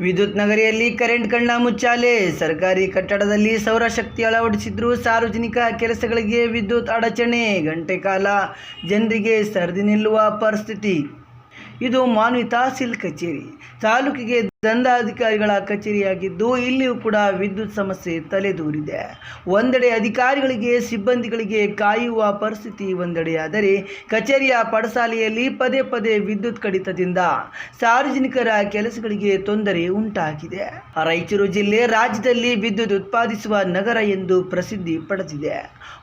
ವಿದ್ಯುತ್ ನಗರಿಯಲ್ಲಿ ಕರೆಂಟ್ ಕಣ್ಣ ಮುಚ್ಚಾಲೆ. ಸರ್ಕಾರಿ ಕಟ್ಟಡದಲ್ಲಿ ಸೌರಶಕ್ತಿ ಅಳವಡಿಸಿದ್ರು ಸಾರ್ವಜನಿಕ ಕೆಲಸಗಳಿಗೆ ವಿದ್ಯುತ್ ಅಡಚಣೆ. ಗಂಟೆ ಕಾಲ ಜನರಿಗೆ ಸರದಿ ನಿಲ್ಲುವ ಪರಿಸ್ಥಿತಿ. ಇದು ಮಾನ್ವಿ ತಹಸೀಲ್ ಕಚೇರಿ. ತಾಲೂಕಿಗೆ ದಂಡಾಧಿಕಾರಿಗಳ ಕಚೇರಿಯಾಗಿದ್ದು, ಇಲ್ಲಿಯೂ ಕೂಡ ವಿದ್ಯುತ್ ಸಮಸ್ಯೆ ತಲೆದೂರಿದೆ. ಒಂದೆಡೆ ಅಧಿಕಾರಿಗಳಿಗೆ, ಸಿಬ್ಬಂದಿಗಳಿಗೆ ಕಾಯುವ ಪರಿಸ್ಥಿತಿ ಒಂದೆಡೆಯಾದರೆ, ಕಚೇರಿಯ ಪಡಸಾಲೆಯಲ್ಲಿ ಪದೇ ಪದೇ ವಿದ್ಯುತ್ ಕಡಿತದಿಂದ ಸಾರ್ವಜನಿಕರ ಕೆಲಸಗಳಿಗೆ ತೊಂದರೆ ಉಂಟಾಗಿದೆ. ರಾಯಚೂರು ಜಿಲ್ಲೆ, ರಾಜ್ಯದಲ್ಲಿ ವಿದ್ಯುತ್ ಉತ್ಪಾದಿಸುವ ನಗರ ಎಂದು ಪ್ರಸಿದ್ಧಿ ಪಡೆದಿದೆ.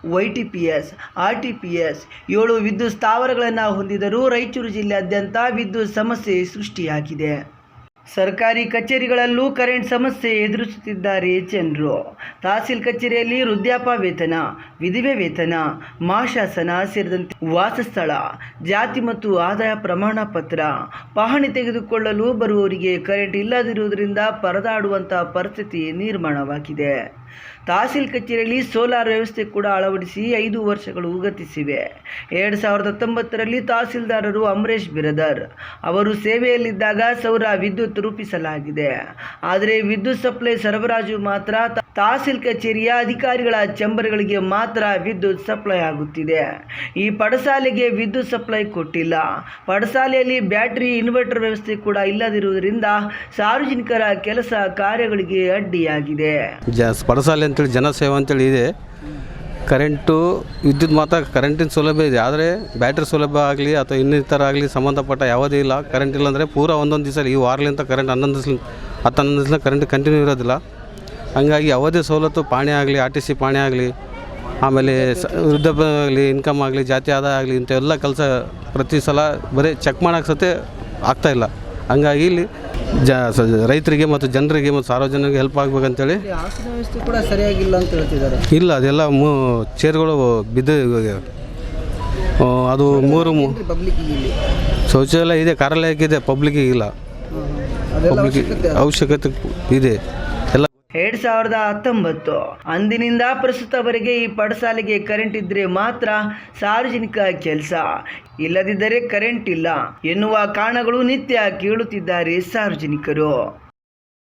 ವೈಟಿಪಿಎಸ್, ಆರ್ಟಿಪಿಎಸ್ ಏಳು ವಿದ್ಯುತ್ ಸ್ಥಾವರಗಳನ್ನು ಹೊಂದಿದರೂ ರಾಯಚೂರು ಜಿಲ್ಲೆಯಾದ್ಯಂತ ವಿದ್ಯುತ್ ಸಮಸ್ಯೆ ಸೃಷ್ಟಿಯಾಗಿದೆ. ಸರ್ಕಾರಿ ಕಚೇರಿಗಳಲ್ಲೂ ಕರೆಂಟ್ ಸಮಸ್ಯೆ ಎದುರಿಸುತ್ತಿದ್ದಾರೆ ಜನರು. ತಹಸೀಲ್ ಕಚೇರಿಯಲ್ಲಿ ವೃದ್ಧಾಪ ವೇತನ, ವಿಧವೆ ವೇತನ ಮಾಶಾಸನ ಸೇರಿದಂತೆ ವಾಸಸ್ಥಳ, ಜಾತಿ ಮತ್ತು ಆದಾಯ ಪ್ರಮಾಣ ಪತ್ರ ಪಹಣಿ ತೆಗೆದುಕೊಳ್ಳಲು ಬರುವವರಿಗೆ ಕರೆಂಟ್ ಇಲ್ಲದಿರುವುದರಿಂದ ಪರದಾಡುವಂತಹ ಪರಿಸ್ಥಿತಿ ನಿರ್ಮಾಣವಾಗಿದೆ. ತಹಸೀಲ್ ಕಚೇರಿಯಲ್ಲಿ ಸೋಲಾರ್ ವ್ಯವಸ್ಥೆ ಕೂಡ ಅಳವಡಿಸಿ ಐದು ವರ್ಷಗಳು ಉಗತಿಸಿವೆ. ಎರಡು ಸಾವಿರದ ಹತ್ತೊಂಬತ್ತರಲ್ಲಿ ತಹಸೀಲ್ದಾರರು ಅಮರೇಶ್ ಬಿರದರ್ ಅವರು ಸೇವೆಯಲ್ಲಿದ್ದಾಗ ಸೌರ ವಿದ್ಯುತ್ ರೂಪಿಸಲಾಗಿದೆ. ಆದರೆ ವಿದ್ಯುತ್ ಸಪ್ಲೈ ಸರಬರಾಜು ಮಾತ್ರ ತಹಸೀಲ್ ಕಚೇರಿಯ ಅಧಿಕಾರಿಗಳ ಚಂಬರ್ಗಳಿಗೆ ಮಾತ್ರ ವಿದ್ಯುತ್ ಸಪ್ಲೈ ಆಗುತ್ತಿದೆ. ಈ ಪಡಸಾಲೆಗೆ ವಿದ್ಯುತ್ ಸಪ್ಲೈ ಕೊಟ್ಟಿಲ್ಲ. ಪಡಸಾಲೆಯಲ್ಲಿ ಬ್ಯಾಟರಿ ಇನ್ವರ್ಟರ್ ವ್ಯವಸ್ಥೆ ಕೂಡ ಇಲ್ಲದಿರುವುದರಿಂದ ಸಾರ್ವಜನಿಕರ ಕೆಲಸ ಕಾರ್ಯಗಳಿಗೆ ಅಡ್ಡಿಯಾಗಿದೆ. ಪಡಸಾಲೆ ಅಂತೇಳಿ, ಜನಸೇವೆ ಅಂತೇಳಿ ಇದೆ. ಕರೆಂಟು, ವಿದ್ಯುತ್ ಮಾತ್ರ ಕರೆಂಟಿನ ಸೌಲಭ್ಯ ಇದೆ. ಆದರೆ ಬ್ಯಾಟ್ರಿ ಸೌಲಭ್ಯ ಆಗಲಿ ಅಥವಾ ಇನ್ನಿತರ ಆಗಲಿ ಸಂಬಂಧಪಟ್ಟ ಯಾವುದೇ ಇಲ್ಲ. ಕರೆಂಟ್ ಇಲ್ಲ ಅಂದರೆ ಪೂರ ಒಂದೊಂದು ದಿವಸ ಈ ವಾರಲಿಂತ ಕರೆಂಟ್ ಹನ್ನೊಂದು ದಿವಸ ಹತ್ತು ಹನ್ನೊಂದು ದಿವಸ ಕರೆಂಟ್ ಕಂಟಿನ್ಯೂ ಇರೋದಿಲ್ಲ. ಹಂಗಾಗಿ ಯಾವುದೇ ಸವಲತ್ತು ಪಾಣಿ ಆಗಲಿ, ಆರ್ ಟಿ ಸಿ ಪಾಣಿ ಆಗಲಿ, ಆಮೇಲೆ ಸ, ವೃದ್ಧಾಪ್ಯ ಆಗಲಿ ಇನ್ಕಮ್ ಆಗಲಿ, ಜಾತಿ ಆದಾಯ ಆಗಲಿ, ಇಂಥವೆಲ್ಲ ಕೆಲಸ ಪ್ರತಿ ಸಲ ಬರೀ ಚೆಕ್ ಮಾಡೋಕ್ಕೆ ಸತೆ ಆಗ್ತಾಯಿಲ್ಲ ಹಂಗಾಗಿ ಇಲ್ಲಿ ಜ ಸ- ರೈತರಿಗೆ ಮತ್ತು ಜನರಿಗೆ ಮತ್ತು ಸಾರ್ವಜನಿಕರಿಗೆ ಹೆಲ್ಪ್ ಆಗಬೇಕಂತೇಳಿ. ಆಸನ ವ್ಯವಸ್ಥೆ ಕೂಡ ಸರಿಯಾಗಿಲ್ಲ ಅಂತ ಹೇಳ್ತಿದ್ದಾರೆ. ಇಲ್ಲ ಅದೆಲ್ಲ ಮೂ ಚೇರ್ಗಳು ಬಿದ್ದು ಹೋಗ್ಯಾವ. ಆ, ಅದು ಮೂರು ಮೂ ಪಬ್ಲಿಕ್ ಇಲ್ಲಿ. ಶೌಚಾಲಯ ಇದೆ ಕಾರ್ಯಾಲಯಕ್ಕಿದೆ ಪಬ್ಲಿಕ್ಕಿಗೆ ಇಲ್ಲ. ಪಬ್ಲಿಕ್ ಅವಶ್ಯಕತೆ ಇದೆ. ಎಲ್ಲ ಎರಡ್ ಸಾವಿರದ ಹತ್ತೊಂಬತ್ತು ಅಂದಿನಿಂದ ಪ್ರಸ್ತುತವರೆಗೆ ಈ ಪಡಸಾಲೆಗೆ ಕರೆಂಟ್ ಇದ್ರೆ ಮಾತ್ರ ಸಾರ್ವಜನಿಕ ಕೆಲಸ. ಇಲ್ಲದಿದ್ದರೆ ಕರೆಂಟ್ ಇಲ್ಲ ಎನ್ನುವ ಕಾರಣಗಳು ನಿತ್ಯ ಕೇಳುತ್ತಿದ್ದಾರೆ ಸಾರ್ವಜನಿಕರು.